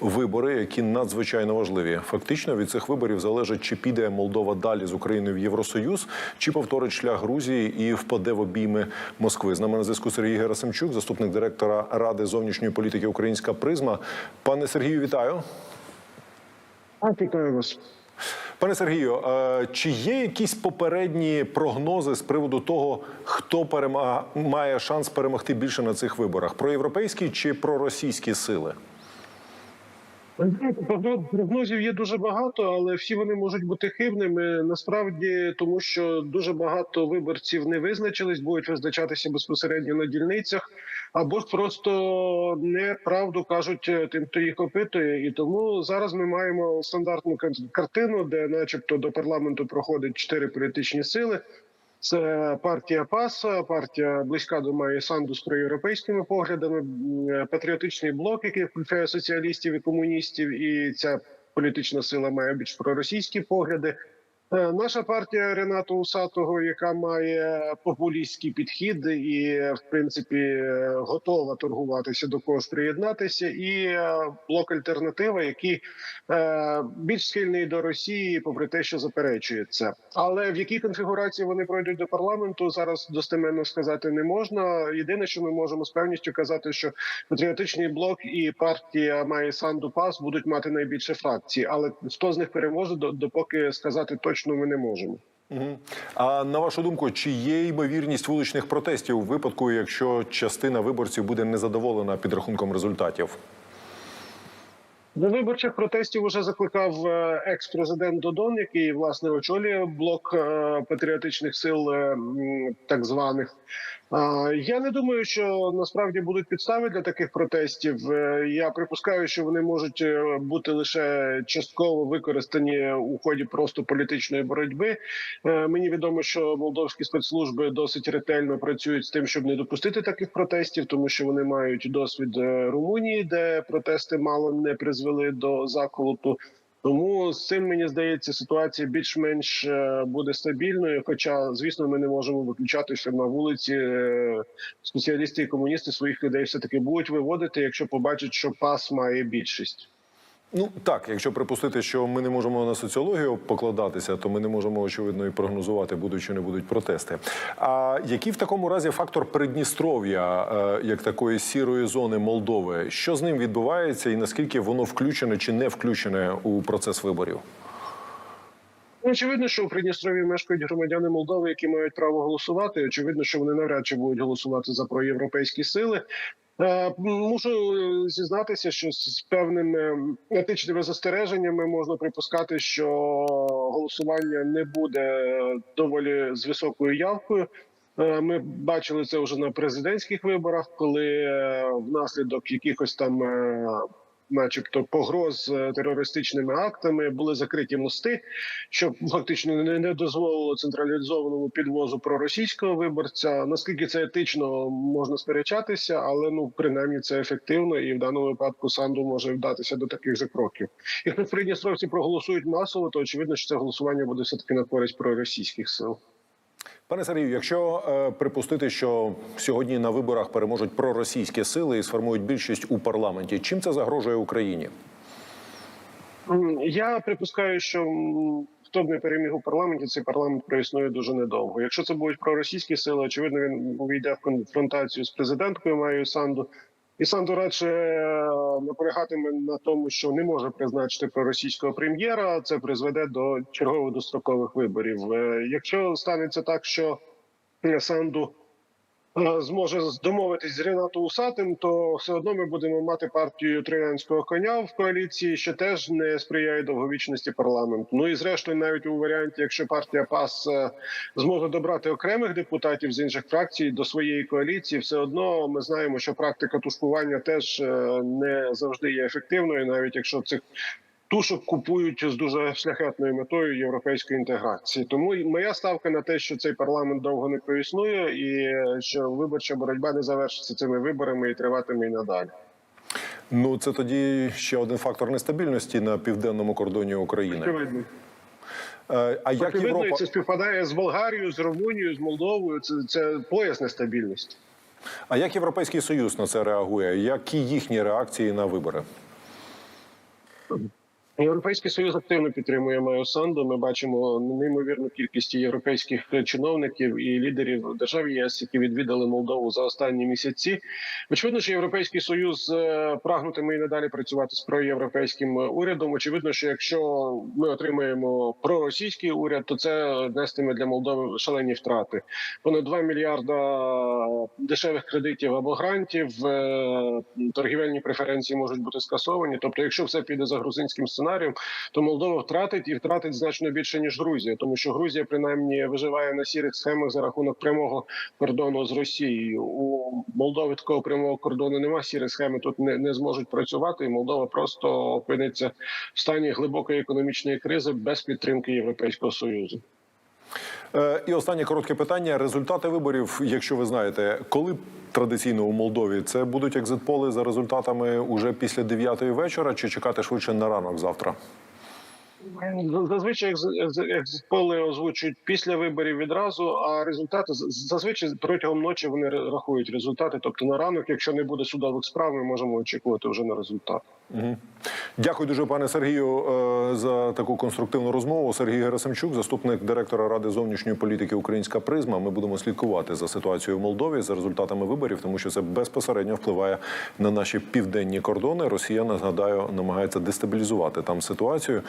вибори, які надзвичайно важливі. Фактично від цих виборів залежить, чи піде Молдова далі з Україною в Євросоюз, чи повторить шлях Грузії і впаде в обійми Москви. З нами на зв'язку Сергій Герасимчук, заступник директора Ради зовнішньої політики Українська Призма. Пане Сергію, вітаю. Вітаю вас. Пане Сергію, е, чи є якісь попередні прогнози з приводу того, хто перемага має шанс перемогти більше на цих виборах? Проєвропейські чи проросійські сили? Прогнозів є дуже багато, але всі вони можуть бути хибними. Насправді, тому що дуже багато виборців не визначились, будуть визначатися безпосередньо на дільницях, або ж просто неправду кажуть е, тим, хто їх опитує. І тому зараз ми маємо стандартну кар- картину, де, начебто, до парламенту проходить чотири політичні сили. Це партія ПАСа, партія близька до Майї Санду з проєвропейськими поглядами, патріотичний блок, який включає соціалістів і комуністів, і ця політична сила має більш проросійські погляди. Е, Наша партія Рената Усатого, яка має популістський підхід і, в принципі, готова торгуватися до когось приєднатися, і е, блок альтернатива, який е, більш схильний до Росії, попри те, що заперечує це. Але в якій конфігурації вони пройдуть до парламенту, зараз достеменно сказати не можна. Єдине, що ми можемо з певністю казати, що патріотичний блок і партія Має Санду Пас будуть мати найбільше фракцій, але хто з них переможе, до- допоки сказати точно ми не можемо. Угу. А на вашу думку, чи є ймовірність вуличних протестів у випадку, якщо частина виборців буде незадоволена підрахунком результатів? До виборчих протестів уже закликав е, екс-президент Додон, який власне очолює блок е, патріотичних сил, е, так званих. Я не думаю, що насправді будуть підстави для таких протестів. Е, Я припускаю, що вони можуть е, бути лише частково використані у ході просто політичної боротьби. Е, Мені відомо, що молдовські спецслужби досить ретельно працюють з тим, щоб не допустити таких протестів, тому що вони мають досвід Румунії, де протести мало не призвели до заколоту. Тому з цим мені здається, ситуація більш-менш е, буде стабільною. Хоча, звісно, ми не можемо виключати, що на вулиці спеціалісти соціалісти і комуністи своїх людей все таки будуть виводити, якщо побачать, що пас має більшість. Ну так, якщо припустити, що ми не можемо на соціологію покладатися, то ми не можемо очевидно і прогнозувати, будуть чи не будуть протести. А який в такому разі фактор Придністров'я, е, як такої сірої зони Молдови? Що з ним відбувається, і наскільки воно включене чи не включене у процес виборів? Ну, Очевидно, що у Придністров'ї мешкають громадяни Молдови, які мають право голосувати. Очевидно, що вони навряд чи будуть голосувати за проєвропейські сили. Е, Мушу зізнатися, що з певними етичними застереженнями можна припускати, що голосування не буде доволі з високою явкою. Е, Ми бачили це вже на президентських виборах, коли е, внаслідок якихось там, е, начебто, погроз е, терористичними актами були закриті мости, що фактично не, дозволило централізованому підвозу проросійського виборця. Наскільки це етично можна сперечатися, але ну принаймні це ефективно, і в даному випадку Санду може вдатися до таких же кроків. Якщо придністровці проголосують масово, то очевидно, що це голосування буде все таки на користь проросійських сил. Пане Сергію, якщо е, припустити, що сьогодні на виборах переможуть проросійські сили і сформують більшість у парламенті, чим це загрожує Україні? Я припускаю, що хто б не переміг у парламенті, цей парламент проіснує дуже недовго. Якщо це будуть проросійські сили, очевидно, він увійде в конфронтацію з президенткою Майєю Санду. І Санду до речі наполягатиме на тому, що не може призначити проросійського прем'єра. Це призведе до чергових дострокових виборів. Е, Якщо станеться так, що е, Санду е, зможе домовитись з Ренатом Усатим, то все одно ми будемо мати партію троянського коня в коаліції, що теж не сприяє довговічності парламенту. Ну і зрештою, навіть у варіанті, якщо партія ПАС е, зможе добрати окремих депутатів з інших фракцій до своєї коаліції, все одно ми знаємо, що практика тушкування теж е, не завжди є ефективною, навіть якщо цих. Тушок купують з дуже шляхетною метою європейської інтеграції. Тому моя ставка на те, що цей парламент довго не проіснує, і е, що виборча боротьба не завершиться цими виборами і триватиме і надалі. Ну це тоді ще один фактор нестабільності на південному кордоні України. Очевидно. Е, А як Очевидно, Європа це співпадає з Болгарією, з Румунією, з Молдовою. Це, це пояс нестабільності. а як Європейський Союз на це реагує? Які їхні реакції на вибори? Європейський союз активно підтримує Майо Санду. Ми бачимо неймовірну кількість чиновників чиновників і лідерів держав ЄС, які відвідали Молдову за останні місяці. Очевидно, що європейський союз е, прагнутиме і надалі працювати з проєвропейським урядом. Очевидно, що якщо ми отримаємо проросійський уряд, то це нестиме для Молдови шалені втрати. Понад 2 мільярда дешевих кредитів або грантів, е, торгівельні преференції можуть бути скасовані. Тобто, якщо все піде за грузинським сценарієм, то Молдова втратить і втратить значно більше ніж Грузія, тому що Грузія принаймні виживає на сірих схемах за рахунок прямого кордону з Росією. У Молдови такого прямого кордону немає. Сірі схеми тут не, не зможуть працювати, і Молдова просто опиниться в стані глибокої економічної кризи без підтримки Європейського союзу. Е, І останнє коротке питання. Результати виборів, якщо ви знаєте, коли традиційно у Молдові це будуть екзитполи за результатами уже після 9 вечора, чи чекати швидше на ранок завтра? Зазвичай екз- екз- екзитполи озвучують після виборів відразу, а результати зазвичай протягом ночі вони рахують результати. Тобто на ранок, якщо не буде судових справ, ми можемо очікувати вже на результат. Дякую дуже, пане Сергію, е, за таку конструктивну розмову. Сергій Герасимчук, заступник директора ради зовнішньої політики Українська призма. Ми будемо слідкувати за ситуацією в Молдові за результатами виборів, тому що це безпосередньо впливає на наші південні кордони. Росія нагадаю намагається дестабілізувати там ситуацію.